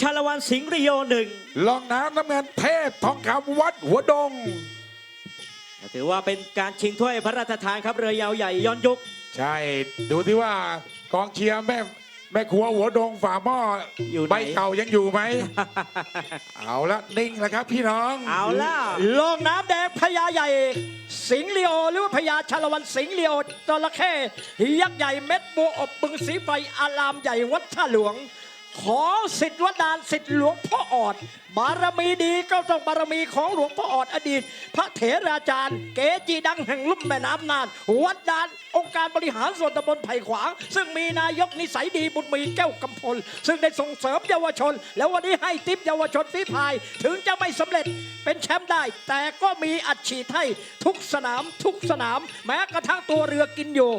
ชาละวันสิงห์ริโยหนึ่งลองน้ำน้ำเงินเทพทองคำวัดหัวดง ถือว่าเป็นการชิงถ้วยพระราชทานครับเรือยาวใหญ่ย้อนยุค ใช่ ดูที่ว่ากองเชียร์แม่แม่ครัวหัวดงฝาหม้ออยู่ไหน ใบเก่ายังอยู่ไหม เอาละนิ่งแล้วครับพี่น้อง เอาล่ะลงน้ำแดงพญาใหญ่ สิงห์ลีโอหรือว่าพญาชาละวันสิงห์ลีโอจระเข้ยักษ์ใหญ่เม็ดบัวอบบึงสีไฟอารามใหญ่วัดท่าหลวง ขอสิทธิ์วัดดานสิทธิ์หลวงพ่อออด บารมีดีก็ต้องบารมีของหลวงพ่อออดอดีต พระเถราจารย์ เกจิดังแห่งลุ่มแม่น้ำนาน วัดดานองค์การบริหารส่วนตำบลไผ่ขวาง ซึ่งมีนายกนิสัยดีบุญมีแก้วกำพล ซึ่งได้ส่งเสริมเยาวชน แล้ววันนี้ให้ทิปเยาวชนฝีพาย ถึงจะไม่สำเร็จเป็นแชมป์ได้ แต่ก็มีอัดฉีดให้ทุกสนามทุกสนาม แม้กระทั่งตัวเรือกินอยู่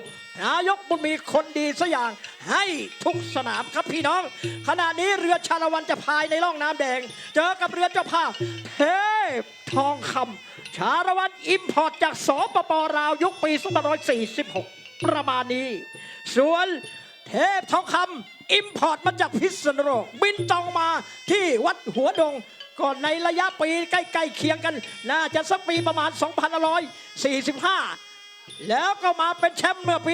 นายกบุญมีคนดีสักอย่าง ให้ทุกสนามครับพี่น้อง ขณะนี้เรือชาละวันจะพายในร่องน้ำแดง เจอกับเรือเจ้าภาพเทพทองคำชาละวันอิมพอร์ตจากสปปลาวยุคปี2546 ประมาณนี้ ส่วนเทพทองคำอิมพอร์ตมาจากพิษณุโลกบินตรงมาที่วัดหัวดงก่อนในระยะปีใกล้ๆเคียงกัน น่าจะสักปีประมาณ2545 แล้วก็มาเป็นแชมป์เมื่อปี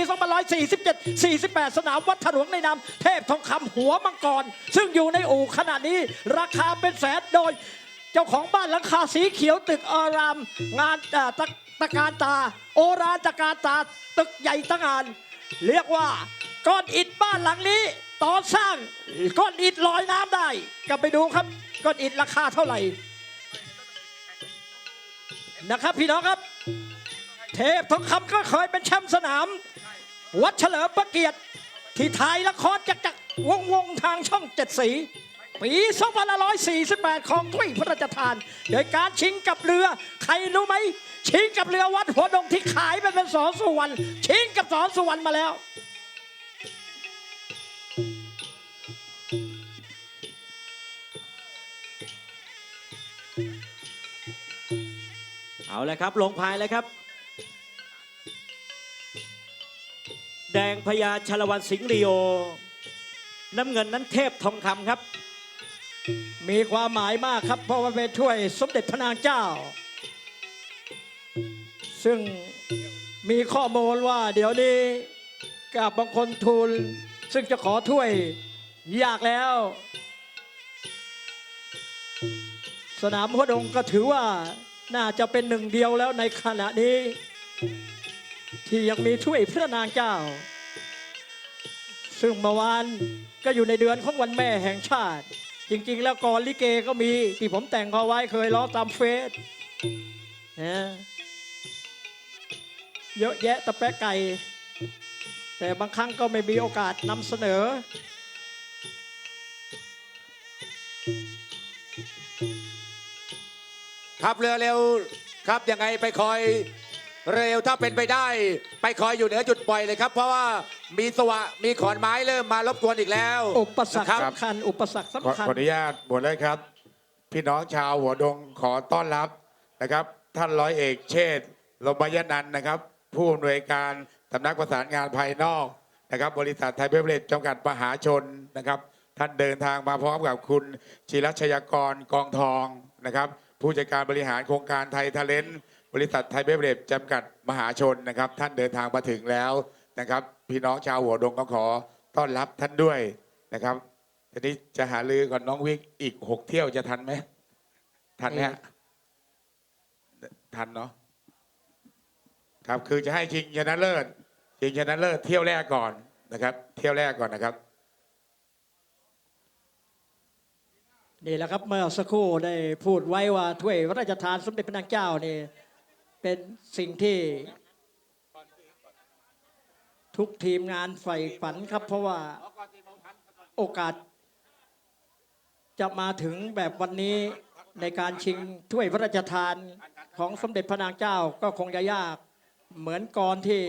2547 48 สนามวัดถลวงในนามเทพทองคำหัวมังกร ซึ่งอยู่ในอู่ขณะนี้ ราคาเป็นแสนโดย เจ้าของบ้านหลังคาสีเขียวตึกอาราม งานอ่าตะตะการตา โอราตะการตา ตึกใหญ่ตั้งงาน เรียกว่าก้อนอิฐบ้านหลังนี้ตอนสร้างก้อนอิฐลอยน้ำได้ก็ไปดูครับก้อนอิฐราคาเท่าไหร่นะครับพี่น้องครับ เทพทองคำก็เคยเป็นแชมป์สนาม วัดเฉลิมพระเกียรติที่ถ่ายละครจักรจักวงวงทางช่องเจ็ดสี ปี2548 ของถ้วยพระราชทาน โดยการชิงกับเรือ ใครรู้ไหม ชิงกับเรือวัดหัวดงที่ขายไปเป็นสอนสุวรรณชิงกับสอนสุวรรณมาแล้วเอาเลยครับ ลงพายเลยครับ แดงพญาชลวันสิงห์ริโยน้ำเงินนั้นเทพทองคำครับ มีความหมายมากครับ เพราะว่าเป็นถ้วยสมเด็จพระนางเจ้า ซึ่งมีข้อมูลว่าเดี๋ยวนี้กับบางคนทูล ซึ่งจะขอถ้วยยากแล้ว สนามหัวดงก็ถือว่าน่าจะเป็นหนึ่งเดียวแล้วในขณะนี้ ที่ยังมีถ้วยพระนางเจ้า ซึ่งเมื่อวานก็อยู่ในเดือนของวันแม่แห่งชาติ จริง ๆ แล้วกรลิเกก็มีที่ผมแต่งเขาไว้เคยร้องตามเฟซนะเยอะแยะตะแปะไก่ แต่บางครั้งก็ไม่มีโอกาสนำเสนอ ครับเรือเร็วครับยังไงไปคอย เร็วถ้าเป็นไปได้ ไปคอยอยู่เหนือจุดปล่อยเลยครับ เพราะว่ามีสวะมีขอนไม้เริ่มมารบกวนอีกแล้วอุปสรรคนะครับสำคัญอุปสรรคขอสำคัญขออนุญาตหมดเลยครับ พี่น้องชาวหัวดงขอต้อนรับนะครับ ท่านร้อยเอกเชษฐ์ลมยนันท์นะครับ ผู้อำนวยการสำนักประสานงานภายนอกนะครับ บริษัทไทยเบเวอเรจจำกัดมหาชนนะครับ ท่านเดินทางมาพร้อมกับคุณจิรัชยากรกองทองนะครับ ผู้จัดการบริหารโครงการไทยทาเลนต์ บริษัทไทยเบเวอเรจจำกัดมหาชนนะครับ ท่านเดินทางมาถึงแล้วนะครับ พี่น้องชาวหัวดงก็ขอต้อนรับท่านด้วยนะครับทีนี้จะหาลือก่อนน้องวิกอีกหกเที่ยวจะทันไหมทันไหมฮะทันเนาะครับคือจะให้ชิงชนะเลิศชิงชนะเลิศเที่ยวแรกก่อนนะครับ เที่ยวแรกก่อนนะครับนี่แหละครับเมื่อสักครู่ได้พูดไว้ว่าถ้วยพระราชทานสมเด็จพระนางเจ้านี่ เป็นสิ่งที่ทุกทีมงานใฝ่ฝันครับ เพราะว่าโอกาส จะมาถึงแบบวันนี้ในการชิงถ้วยพระราชทานของสมเด็จพระนางเจ้าก็คงจะยาก เหมือนก่อนที่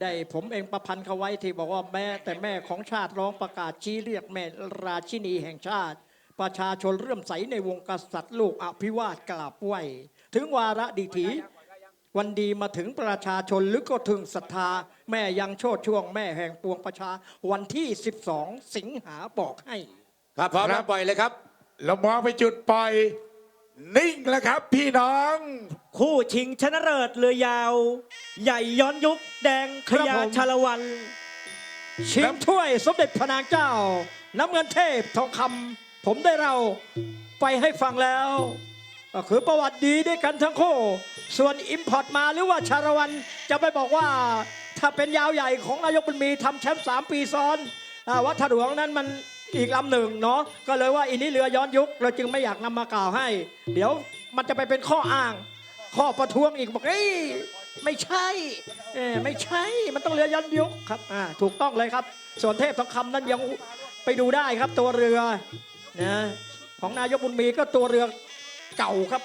ได้ผมเองประพันธ์เขาไว้ที่บอกว่าแม่แต่แม่ของชาติร้องประกาศชี้เรียกแม่ราชินีแห่งชาติ ประชาชนเรื่มใสในวงกษัตริย์ลูกอภิวาทกราบไหวถึงวาระดีถี วันดีมาถึงประชาชนหรือก็ถึงศรัทธา แม่ยังโชดช่วงแม่แห่งปวงประชา วันที่ 12 สิงหาบอกให้ ครับพร้อมครัแล้วบปล่อยเลยครับ เรามองไปจุดปล่อย นิ่งแล้วครับ พี่น้อง คู่ชิงชนะเลิศเรือยาว ใหญ่ย้อนยุคแดงพญาชาละวัน ชิงถ้วยสมเด็จพระนางเจ้า น้ำเงินเทพทองคำผมได้เราไปให้ฟังแล้ว ก็คือประวัติดีด้วยกันทั้งคู่ ส่วนอิมพอร์ตมาหรือว่าชาละวันจะไปบอกว่าถ้าเป็นยาวใหญ่ของนายกบุญมีทำแชมป์สามปีซ้อนอวัดถลวงนั้นมันอีกลำหนึ่งเนาะก็เลยว่าอินนี้เรือย้อนยุค เราจึงไม่อยากนำมากล่าวให้ เดี๋ยวมันจะไปเป็นข้ออ้าง ข้อประท้วงอีกบอกเอ้ยไม่ใช่เออไม่ใช่มันต้องเรือย้อนยุคครับอ่าถูกต้องเลยครับ ส่วนเทพทองคำนั้นยังไปดูได้ครับตัวเรือนะของนายกบุญมีก็ตัวเรือเก่าครับ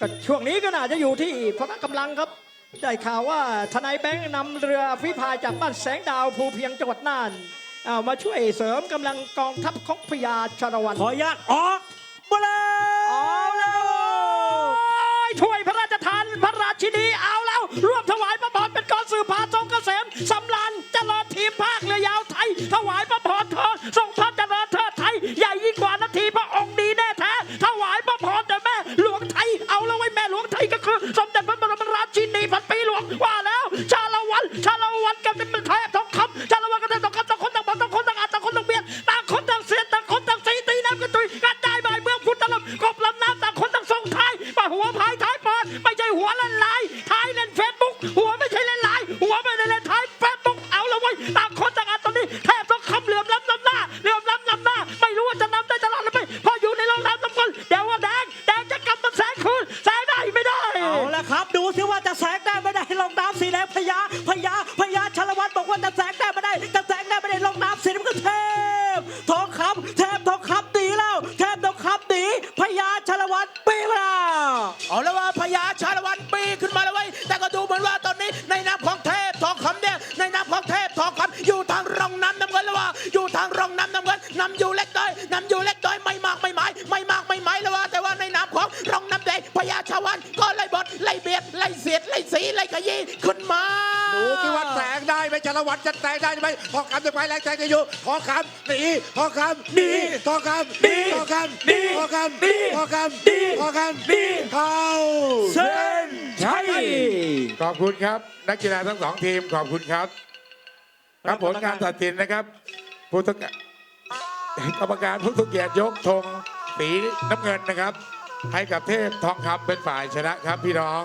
ก็ช่วงนี้ก็น่าจะอยู่ที่พละกำลังครับ ได้ข่าวว่าทนายแบงค์นำเรือฟิพายจากบ้านแสงดาวภูเพียงจังหวัดน่านเอามาช่วยเสริมกำลังกองทัพของพญาชาละวันขออนุญาตออกมาแล้วเอาแล้วโอ้ยถ้วยพระราชทานพระราชินีเอา ชาละวันกันเป็นแท้ทอง พญาพญาพญาชลวัตบอกว่าจะแสงได้ไม่ได้จะแสงได้ไม่ได้ลงน้ำสีน้ำเงินเทพทองคำเทพทองคำดีแล้วเทพทองคำดีพญาชลวัตปีมาแล้วเอาแล้วว่าพญาชาละวันปีขึ้นมาแล้วเว้ยแต่ก็ดูเหมือนว่าตอนนี้ในน ยี้ขึ้นมาดูที่ว่าแสงได้ไหมชาละวันจะแสงได้ไหมทองคำจะไปแรงแสงจะอยู่ทองคำหนีทองคำหนีทองคำหนีทองคำหนีทองคำหนีทองคำหนีทองคำหนีเข้าเส้นชัยขอบคุณครับ นักกีฬาทั้งสองทีมขอบคุณครับ ครับผลการตัดสินนะครับผู้ต้องกรรมการผู้ทุกเกียรติยกธงสีน้ำเงินนะครับ ให้กับเทพทองคำเป็นฝ่ายชนะครับพี่น้อง